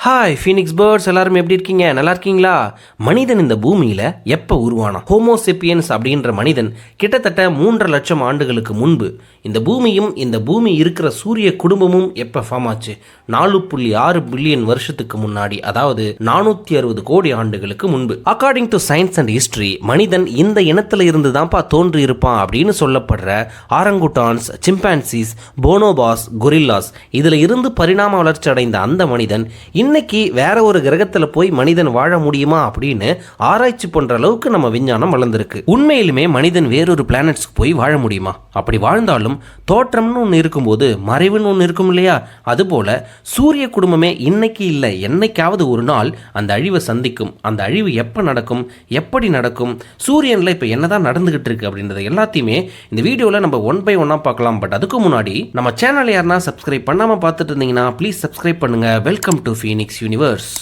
Hi Phoenix birds எல்லாரும் எப்படி இருக்கீங்க? நல்லா இருக்கீங்களா? மனிதன் இந்த பூமியில எப்போ உருவானான்? ஹோமோசெப்பியன்ஸ் அப்படின்ற மனிதன் கிட்டத்தட்ட மூன்றரை லட்சம் ஆண்டுகளுக்கு முன்பு இந்த பூமியும் இந்த பூமி இருக்கிற சூரிய குடும்பமும் எப்போ ஃபார்ம் ஆச்சு? நாலு புள்ளி ஆறு பில்லியன் வருஷத்துக்கு முன்னாடி அதாவது நானூத்தி அறுபது கோடி ஆண்டுகளுக்கு முன்பு. According to science and history மனிதன் இந்த இனத்துல இருந்து தான்ப்பா தோன்றி இருப்பான் அப்படின்னு சொல்லப்படுற ஆரங்குட்டான்ஸ் சிம்பான்சிஸ் போனோபாஸ் கொரில்லாஸ் இதுல இருந்து பரிணாம வளர்ச்சி அடைந்த அந்த மனிதன் இன்னைக்கு வேற ஒரு கிரகத்தில் போய் மனிதன் வாழ முடியுமா அப்படின்னு ஆராய்ச்சி பண்ற அளவுக்கு நம்ம விஞ்ஞானம் வளர்ந்துருக்கு. உண்மையிலுமே மனிதன் வேறொரு பிளானட்ஸ்க்கு போய் வாழ முடியுமா? அப்படி வாழ்ந்தாலும் தோற்றம்னு ஒன்று இருக்கும்போது மறைவுன்னு ஒன்று இருக்கும் இல்லையா? அதுபோல சூரிய குடும்பமே இன்னைக்கு இல்லை என்னைக்காவது ஒரு நாள் அந்த அழிவை சந்திக்கும். அந்த அழிவு எப்போ நடக்கும்? எப்படி நடக்கும்? சூரியனில் இப்போ என்னதான் நடந்துகிட்டு இருக்கு அப்படின்றத எல்லாத்தையுமே இந்த வீடியோவில் நம்ம ஒன் பை ஒன்னாக பார்க்கலாம். பட் அதுக்கு முன்னாடி நம்ம சேனல் யாருன்னா சப்ஸ்கிரைப் பண்ணாமல் பார்த்துட்டு இருந்தீங்கன்னா ப்ளீஸ் சப்ஸ்கிரைப் பண்ணுங்க. வெல்கம் டு ஃபீனிக்ஸ் யூனிவர்ஸ்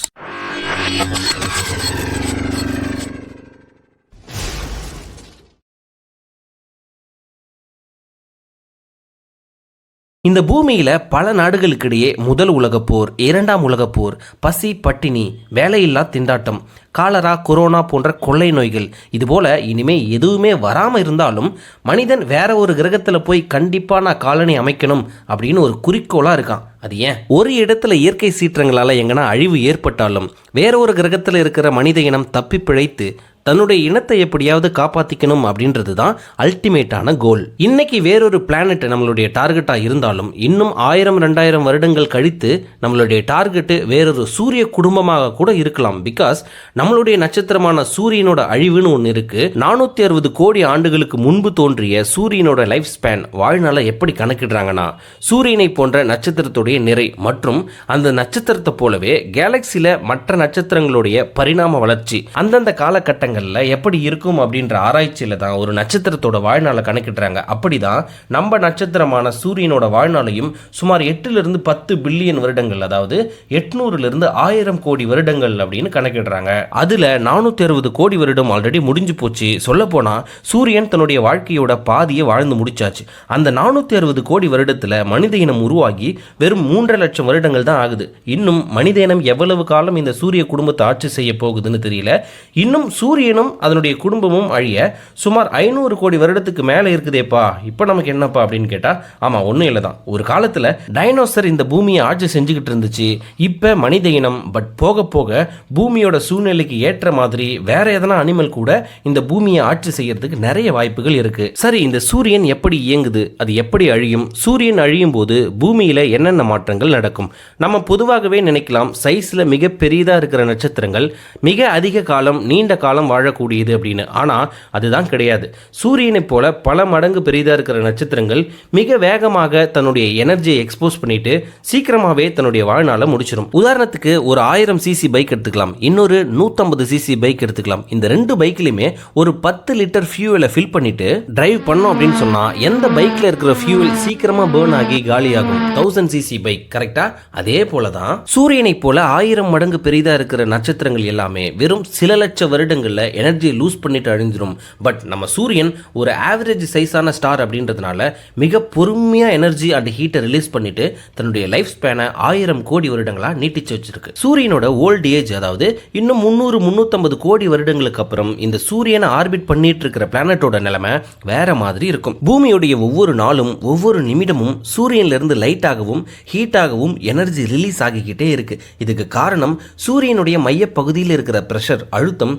இந்த பூமியில் பல நாடுகளுக்கிடையே முதல் உலகப் போர் இரண்டாம் உலகப் போர் பசி பட்டினி வேலையில்லா திண்டாட்டம் காலரா கொரோனா போன்ற கொள்ளை நோய்கள் இதுபோல் இனிமே எதுவுமே வராமல் இருந்தாலும் மனிதன் வேற ஒரு கிரகத்தில் போய் கண்டிப்பாக நான் காலனி அமைக்கணும் அப்படின்னு ஒரு குறிக்கோளாக இருக்கான். அது ஏன்? ஒரு இடத்துல இயற்கை சீற்றங்களால் எங்கன்னா அழிவு ஏற்பட்டாலும் வேற ஒரு கிரகத்தில் இருக்கிற மனித இனம் தப்பி பிழைத்து தன்னுடைய இனத்தை எப்படியாவது காப்பாற்றிக்கணும் அப்படின்றது தான் அல்டிமேட்டான கோல் இன்னைக்கு வேறொரு பிளானட் நம்மளுடைய டார்கெட்டாக இருந்தாலும் இன்னும் ஆயிரம் ரெண்டாயிரம் வருடங்கள் கழித்து நம்மளுடைய டார்கெட்டு வேறொரு சூரிய குடும்பமாக கூட இருக்கலாம். பிகாஸ் நம்மளுடைய நட்சத்திரமான சூரியனோட அழிவுன்னு ஒன்று இருக்கு. நானூத்தி அறுபது கோடி ஆண்டுகளுக்கு முன்பு தோன்றிய சூரியனோட லைஃப் ஸ்பேன் வாழ்நாளை எப்படி கணக்கிடுறாங்கன்னா சூரியனை போன்ற நட்சத்திரத்துடைய நிறை மற்றும் அந்த நட்சத்திரத்தை போலவே கேலக்சில மற்ற நட்சத்திரங்களுடைய பரிணாம வளர்ச்சி அந்தந்த காலகட்டங்கள் காலகட்டங்களில் எப்படி இருக்கும் அப்படின்ற ஆராய்ச்சியில தான் ஒரு நட்சத்திரத்தோட வாழ்நாளை கணக்கிடுறாங்க. அப்படிதான் நம்ம நட்சத்திரமான சூரியனோட வாழ்நாளையும் சுமார் எட்டுலேருந்து பத்து பில்லியன் வருடங்கள் அதாவது எட்நூறுல இருந்து ஆயிரம் கோடி வருடங்கள் அப்படின்னு கணக்கிடுறாங்க. அதுல நானூத்தி அறுபது கோடி வருடம் ஆல்ரெடி முடிஞ்சு போச்சு. சொல்லப்போனால் சூரியன் தன்னுடைய வாழ்க்கையோட பாதியை வாழ்ந்து முடிச்சாச்சு. அந்த நானூத்தி அறுபது கோடி வருடத்தில் மனித இனம் உருவாகி வெறும் மூன்றரை லட்சம் வருடங்கள் தான் ஆகுது. இன்னும் மனித இனம் எவ்வளவு காலம் இந்த சூரிய குடும்பத்தை ஆட்சி செய்ய போகுதுன்னு தெரியல. இன்னும் சூரியனும் அதனுடைய குடும்பமும் அழிய சுமார் ஐநூறு கோடி வருடத்துக்கு மேலே இருக்குதேப்பா. இப்போ நமக்கு என்னப்பா அப்படின்னு கேட்டால் ஆமாம் ஒன்றும் இல்லை தான் ஒரு காலத்தில் டைனோசர் இந்த பூமியை ஆட்சி செஞ்சுக்கிட்டு இருந்துச்சு. இப்போ மனித இனம் பட் போக போக பூமியோட சூழ்நிலைக்கு ஏற்ற மாதிரி வேற எதனா அனிமல் கூட இந்த பூமியை ஆட்சி செய்யறதுக்கு நிறைய வாய்ப்புகள் இருக்கு. சரி இந்த சூரியன் எப்படி இயங்குது? அது எப்படி அழியும்? சூரியன் அழியும் போது பூமியில என்னென்ன மாற்றங்கள் நடக்கும்? நம்ம பொதுவாகவே நினைக்கலாம் சைஸ்ல மிக பெரியதா இருக்கிற நட்சத்திரங்கள் மிக அதிக காலம் நீண்ட காலம் வாழக்கூடியது அப்படின்னு. ஆனால் அதுதான் கிடையாது. சூரியனைப் போல பல மடங்கு பெரிதாக இருக்கிற நட்சத்திரங்கள் மிக வேகமாக தன்னுடைய எனர்ஜியை எக்ஸ்போஸ் பண்ணிட்டு சீக்கிரமாகவே தன்னுடைய வாழ்நாளை முடிச்சிடும் உதாரணத்துக்கு ஒரு ஆயிரம் சிசி பைக் எடுத்துக்கலாம். இன்னொரு நூற்றம்பது சிசி பைக் எடுத்துக்கலாம். இந்த ரெண்டு பைக்லையுமே ஒரு பத்து லிட்டர் ஃபியூவலை ஃபில் பண்ணிட்டு டிரைவ் பண்ணோம் அப்படின்னு சொன்னால் எந்த பைக்கில் இருக்கிற ஃபியூவல் சீக்கிரமாக பேர்ன் ஆகி காலியாகும்? தௌசண்ட் சிசி பைக் கரெக்டாக அதே போல தான் சூரியனை போல ஆயிரம் மடங்கு பெரிதாக இருக்கிற நட்சத்திரங்கள் எல்லாமே வெறும் சில லட்ச வருடங்கள்ல எனர்ஜியை லூஸ் பண்ணிட்டு அழிஞ்சிடும் பட் நம்ம சூரியன் ஒரு ஆவரேஜ் சைஸான ஸ்டார் அப்படின்றதுனால மிக பொறுமையா எனர்ஜி அண்ட் ஹீட்டை ரிலீஸ் பண்ணிட்டு தன்னுடைய லைஃப் ஸ்பேனை ஆயிரம் கோடி வருடங்களா நீட்டிச்சு வச்சிருக்கு. சூரியனோட ஓல்ட் ஏஜ் அதாவது இன்னும் முந்நூறு முந்நூற்றம்பது கோடி வருடங்களுக்கு அப்புறம் இந்த சூரியனை ஆர்பிட் பண்ணிட்டு இருக்கிற பிளானட்டோட நிலைமை வேற மாதிரி இருக்கும். பூமியுடைய ஒவ்வொரு நாளும் ஒவ்வொரு நிமிடமும் சூரியன்ல இருந்து லைட்டாகவும் ஹீட்டாகவும் எனர்ஜி ரிலீஸ் ஆகிக்கிட்டே இருக்கு. இதுக்கு காரணம் சூரியனுடைய மையப்பகுதியில் இருக்கிற பிரஷர் அழுத்தம்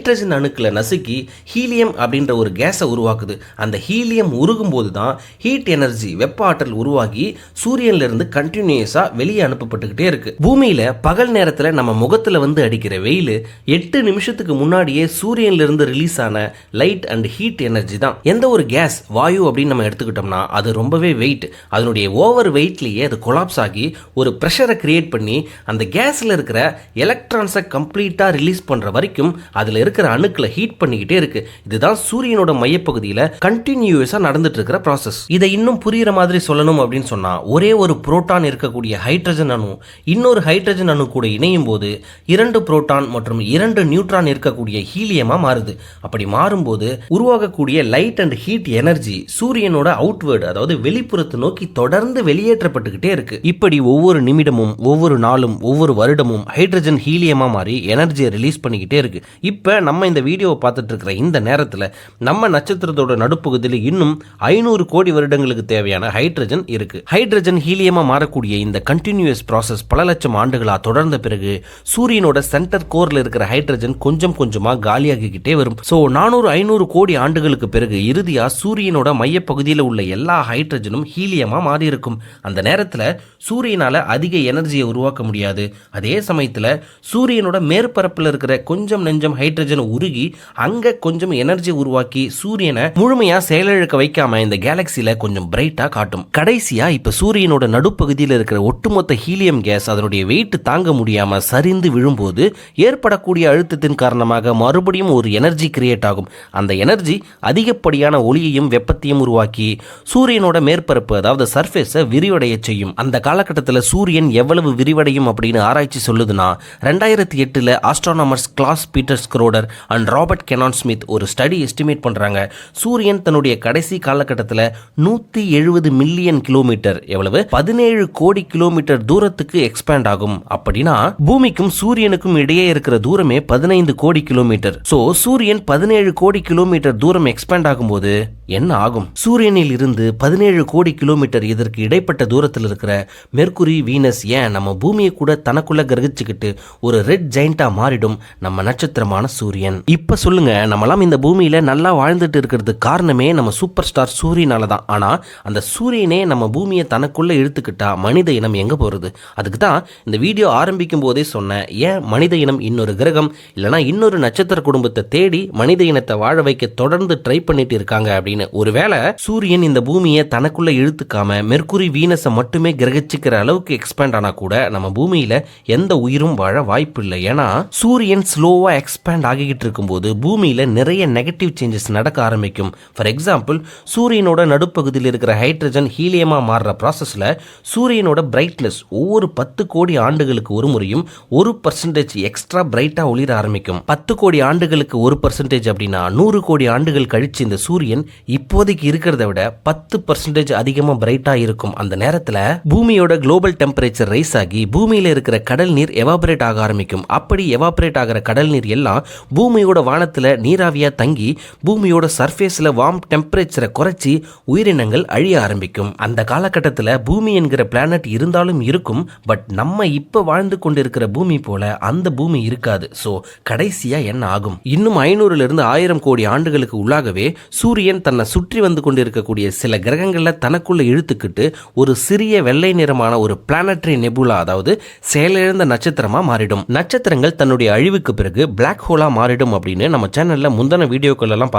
நைட்ரஜன் அணுக்களை நசுக்கி ஹீலியம் அப்படின்ற ஒரு கேஸை உருவாக்குது. அந்த ஹீலியம் உருகும் போது தான் ஹீட் எனர்ஜி வெப்ப ஆற்றல் உருவாகி சூரியன்ல இருந்து கண்டினியூஸா வெளியே அனுப்பப்பட்டுக்கிட்டே இருக்கு. பூமியில் பகல் நேரத்தில் நம்ம முகத்துல வந்து அடிக்கிற வெயில் எட்டு நிமிஷத்துக்கு முன்னாடியே சூரியன்ல இருந்து ரிலீஸ் ஆன லைட் அண்ட் ஹீட் எனர்ஜி தான். எந்த ஒரு கேஸ் வாயு அப்படின்னு நம்ம எடுத்துக்கிட்டோம்னா அது ரொம்பவே வெயிட் அதனுடைய ஓவர் வெயிட்லயே அது கொலாப்ஸ் ஆகி ஒரு ப்ரெஷரை கிரியேட் பண்ணி அந்த கேஸ்ல இருக்கிற எலக்ட்ரான்ஸை கம்ப்ளீட்டாக ரிலீஸ் பண்ற வரைக்கும் அதுல இருக்கிற அணுக்களை ஹீட் பண்ணிக்கிட்டே இருக்கு. இதுதான் சூரியனோட மையப்பகுதியில் கண்டினியூஸாக நடந்துட்டு இருக்கிற ப்ராசஸ் இதை இன்னும் புரியுற மாதிரி சொல்லணும் அப்படின்னு சொன்னா ஒரே ஒரு புரோட்டான் இருக்கக்கூடிய ஹைட்ரஜன் அணு இன்னொரு ஹைட்ரஜன் அணு கூட இணையும் போது இரண்டு புரோட்டான் மற்றும் இரண்டு நியூட்ரான் இருக்கக்கூடிய ஹீலியமா மாறுது. அப்படி மாறும்போது உருவாகக்கூடிய லைட் அண்ட் ஹீட் எனர்ஜி சூரியனோட அவுட்வேர்டு அதாவது வெளிப்புறத்தை நோக்கி தொடர்ந்து வெளியேற்றப்பட்டுக்கிட்டே இருக்கு. இப்படி ஒவ்வொரு நிமிடமும் ஒவ்வொரு நாளும் ஒவ்வொரு வருடமும் ஹைட்ரஜன் ஹீலியமா மாறி எனர்ஜியை ரிலீஸ் பண்ணிக்கிட்டே இருக்கு. இப்போ நம்ம இந்த வீடியோவை பார்த்துட்டு இருக்கிற இந்த நேரத்தில் நம்ம நட்சத்திரத்தோட நடுப்பகுதியில் இன்னும் ஐநூறு கோடி வருடங்களுக்கு தேவையான ஹைட்ரஜன் இருக்குது ஹைட்ரஜன் ஹீலியமா மாறக்கூடிய இந்த கண்டினியூஸ் ப்ராசஸ் பல லட்சம் ஆண்டுகளாக தொடர்ந்த பிறகு சூரியனோட சென்டர் கோரில் இருக்கிற ஹைட்ரஜன் கொஞ்சம் கொஞ்சமாக காலியாகிக்கிட்டே வரும். ஸோ நானூறு ஐநூறு கோடி ஆண்டுகளுக்கு பிறகு இறுதியா சூரியனோட மையப்பகுதியில் உள்ள எல்லா ஹைட்ரஜனும் ஹீலியமா மாறி இருக்கும் அந்த நேரத்தில் சூரியனால அதிக எனர்ஜியை உருவாக்க முடியாது. அதே சமயத்தில் சூரியனோட மேற்பரப்பில் இருக்கிற கொஞ்சம் நெஞ்சம் ஹைட்ரஜன் உருகி அங்க கொஞ்சம் எனர்ஜி உருவாக்கி சூரியனை முழுமையா செயலிழக்க வைக்காம இந்த கேலக்சியில கொஞ்சம் பிரைட்டா காட்டும். கடைசியா இப்ப சூரியனோட நடுப்பகுதியில் இருக்கிற ஒட்டுமொத்த ஹீலியம் கேஸ் அதனுடைய வெயிட் தாங்க முடியாம சரிந்து விழும்போது ஏற்படக்கூடிய அழுத்தத்தின் காரணமாக மறுபடியும் ஒரு எனர்ஜி கிரியேட் ஆகும். அந்த எனர்ஜி அதிகப்படியான ஒளியையும் வெப்பத்தையும் உருவாக்கி சூரியனோட மேற்பரப்பு அதாவது சர்ஃபேஸை விரிவடைய செய்யும். அந்த காலகட்டத்தில் சூரியன் எவ்வளவு விரிவடையும் அப்படின்னு ஆராய்ச்சி சொல்லுதுன்னா ரெண்டாயிரத்தி எட்டில் astronomers Klaus பீட்டர்ஸ்கரோட Schroder and Robert Connon Smith ஒரு ஸ்டடி எஸ்டிமேட் பண்ணுறாங்க சூரியன் தன்னுடைய கடைசி காலகட்டத்தில் நூற்றி எழுபது மில்லியன் கிலோமீட்டர் எவ்வளவு? பதினேழு கோடி கிலோமீட்டர் தூரத்துக்கு எக்ஸ்பேண்ட் ஆகும். அப்படின்னா பூமிக்கும் சூரியனுக்கும் இடையே இருக்கிற தூரமே பதினைந்து கோடி கிலோமீட்டர். ஸோ சூரியன் பதினேழு கோடி கிலோமீட்டர் தூரம் எக்ஸ்பேண்ட் ஆகும்போது என்ன ஆகும்? சூரியனில் இருந்து பதினேழு கோடி கிலோமீட்டர் இதற்கு இடைப்பட்ட தூரத்தில் இருக்கிற மெர்குரி வீனஸ் ஏன் நம்ம பூமியை கூட தனக்குள்ள கிரகிச்சுக்கிட்டு ஒரு ரெட் ஜெயிண்டா மாறிடும் நம்ம நட்சத்திரமான சூரியன். இப்ப சொல்லுங்க நம்மலாம் இந்த பூமியில நல்லா வாழ்ந்துட்டு இருக்கிறதுக்கு காரணமே நம்ம சூப்பர் ஸ்டார் சூரியனால தான் ஆனா அந்த சூரியனே நம்ம பூமியை தனக்குள்ள இழுத்துக்கிட்டா மனித இனம் எங்க போறது? அதுக்கு தான் இந்த வீடியோ ஆரம்பிக்கும் போதே சொன்னேன் ஏன் மனித இனம் இன்னொரு கிரகம் இல்லைனா இன்னொரு நட்சத்திர குடும்பத்தை தேடி மனித இனத்தை வாழ வைக்க தொடர்ந்து ட்ரை பண்ணிட்டு இருக்காங்க அப்படின்னு. ஒருவேளை சூரியன் இந்த பூமியை தனக்குள்ள இழுத்துக்காம மெர்குரி வீனஸை மட்டுமே கிரகிச்சுக்கிற அளவுக்கு எக்ஸ்பேண்ட் ஆனா கூட நம்ம பூமியில எந்த உயிரும் வாழ வாய்ப்பு இல்லை ஏன்னா சூரியன் ஸ்லோவா எக்ஸ்பேண்ட் ஆகிக்கிட்டு இருக்கும்போது பூமியில நிறைய நெகட்டிவ் சேஞ்சஸ் நடக்க ஆரம்பிக்கும். ஃபார் எக்ஸாம்பிள் சூரியனோட நடுப்பகுதியில் இருக்கிற ஹைட்ரஜன் ஹீலியமாக மாறுற ப்ராசஸ்ல சூரியனோட பிரைட்னஸ் ஒவ்வொரு பத்து கோடி ஆண்டுகளுக்கு ஒரு முறையும் ஒரு பர்சன்டேஜ் எக்ஸ்ட்ரா பிரைட்டாக ஒளிர ஆரம்பிக்கும். பத்து கோடி ஆண்டுகளுக்கு ஒரு பர்சன்டேஜ் அப்படின்னா நூறு கோடி ஆண்டுகள் கழித்து இந்த சூரியன் இப்போதைக்கு இருக்கிறத விட பத்து பர்சன்டேஜ் அதிகமாக பிரைட்டாக இருக்கும். அந்த நேரத்தில் பூமியோட குளோபல் டெம்பரேச்சர் ரைஸ் ஆகி பூமியில் இருக்கிற கடல் நீர் எவாபரேட் ஆக ஆரம்பிக்கும். அப்படி எவாபரேட் ஆகிற கடல் நீர் எல்லாம் பூமியோட வானத்தில் நீராவியாக தங்கி பூமியோட சர்ஃபேஸில் வார்ம் டெம்பரேச்சரை குறைச்சி உயிரினங்கள் அழிய ஆரம்பிக்கும். அந்த காலகட்டத்தில் பூமி என்கிற பிளானட் இருந்தாலும் இருக்கும் பட் நம்ம இப்போ வாழ்ந்து கொண்டிருக்கிற பூமி போல அந்த பூமி இருக்காது. ஸோ கடைசியாக என்ன ஆகும்? இன்னும் ஐநூறுலேருந்து ஆயிரம் கோடி ஆண்டுகளுக்கு உள்ளாகவே சூரியன் தன்னை சுற்றி வந்து கொண்டிருக்கக்கூடிய சில கிரகங்களில் தனக்குள்ள இழுத்துக்கிட்டு ஒரு சிறிய வெள்ளை நிறமான ஒரு பிளானட்ரி நெபுலா அதாவது செயலிழந்த நட்சத்திரமாக மாறிடும். நட்சத்திரங்கள் தன்னுடைய அழிவுக்கு பிறகு பிளாக் ஹோலா மாறிடும் அப்படின்னு நம்ம சேனல்ல முந்தின வீடியோக்கள் எல்லாம்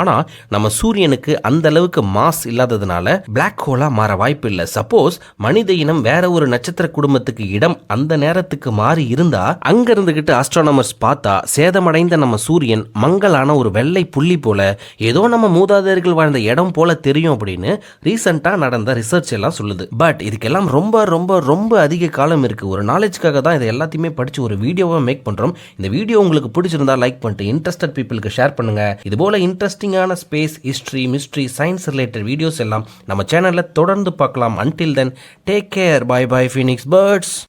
ஆனால் நம்ம சூரியனுக்கு அந்த அளவுக்கு மாஸ் இல்லாததுனால பிளாக் ஹோலா மாற வாய்ப்பு இல்லை. சப்போஸ் மனித இனம் வேற ஒரு நட்சத்திர குடும்பத்துக்கு இடம் அந்த நேரத்துக்கு மாறி இருந்தா அங்க இருந்துகிட்டு ஆஸ்ட்ரானமர்ஸ் பார்த்தா சேதமடைந்த நம்ம சூரியன் மங்கலான ஒரு வெள்ளை புள்ளி போல ஏதோ நம்ம மூதாதையர்கள் வாழ்ந்த இடம் போல தெரியும் அப்படின்னு ரீசெண்டாக நடந்த ரிசர்ச் எல்லாம் சொல்லுது. பட் இதுக்கெல்லாம் ரொம்ப ரொம்ப ரொம்ப அதிக காலம் இருக்கு. ஒரு நாலேஜ்க்காக தான் இதை எல்லாத்தையுமே படிச்சு ஒரு வீடியோவை மேக் பண்றோம். இந்த வீடியோ உங்களுக்கு பிடிச்சிருந்தா லைக் பண்ணிட்டு இன்ட்ரெஸ்டட் பீப்புளுக்கு ஷேர் பண்ணுங்க. இது போல இன்ட்ரெஸ்டிங்கான space history mystery science related videos எல்லாம் நம்ம சேனல்ல தொடர்ந்து பார்க்கலாம். Until then take care bye bye Phoenix birds